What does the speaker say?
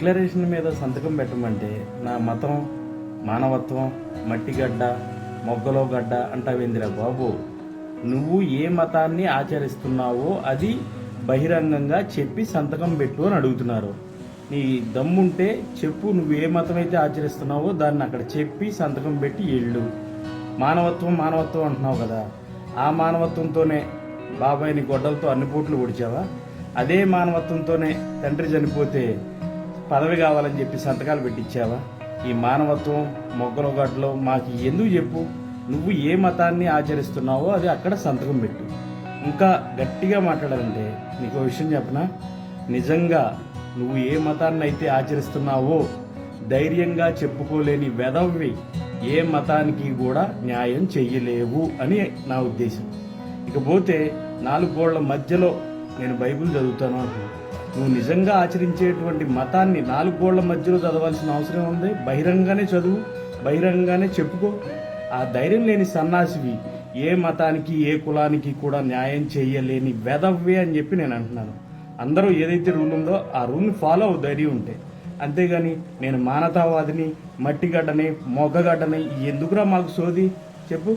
Declaration మీద సంతకం పెట్టమంటే నా మతం మానవత్వం మట్టిగడ్డ మొగ్గలో గడ్డ అంటావేందిరా బాబు? నువ్వు ఏ మతాన్ని ఆచరిస్తున్నావో అది బహిరంగంగా చెప్పి సంతకం పెట్టు అని అడుగుతున్నారు. నీ దమ్ముంటే చెప్పు నువ్వు ఏ మతం అయితే ఆచరిస్తున్నావో దాన్ని అక్కడ చెప్పి సంతకం పెట్టి వెళ్ళు మానవత్వం మానవత్వం అంటున్నావు కదా. ఆ మానవత్వంతోనే బాబాయ్ని గొడ్డలతో అన్ని పూట్లు పొడిచావా? అదే మానవత్వంతోనే తండ్రి చనిపోతే పదవి కావాలని చెప్పి సంతకాలు పెట్టించావా? ఈ మానవత్వం మొగ్గలగడ్డలో మాకు ఎందుకు చెప్పు? నువ్వు ఏ మతాన్ని ఆచరిస్తున్నావో అది అక్కడ సంతకం పెట్టు. ఇంకా గట్టిగా మాట్లాడాలంటే నీకు విషయం చెప్పనా? నిజంగా నువ్వు ఏ మతాన్ని అయితే ఆచరిస్తున్నావో ధైర్యంగా చెప్పుకోలేని వెదవి ఏ మతానికి కూడా న్యాయం చెయ్యలేవు అని నా ఉద్దేశం. ఇకపోతే నాలుగు గోళ్ళ మధ్యలో నేను బైబిల్ చదువుతాను అంటున్నాను నువ్వు నిజంగా ఆచరించేటువంటి మతాన్ని నాలుగు గోళ్ళ మధ్యలో చదవాల్సిన అవసరం ఉంది. బహిరంగానే చదువు బహిరంగానే చెప్పుకో. ఆ ధైర్యం లేని సన్నాసివి ఏ మతానికి ఏ కులానికి కూడా న్యాయం చేయలేని వెదవ్వే అని చెప్పి నేను అంటున్నాను. అందరూ ఏదైతే రూల్ ఉందో ఆ రూల్ని ఫాలో అవు ధైర్యం ఉంటే. అంతేగాని నేను మానవతావాదిని మట్టిగడ్డని మొగ్గగడ్డని ఎందుకురా మాకు సోది? చెప్పు.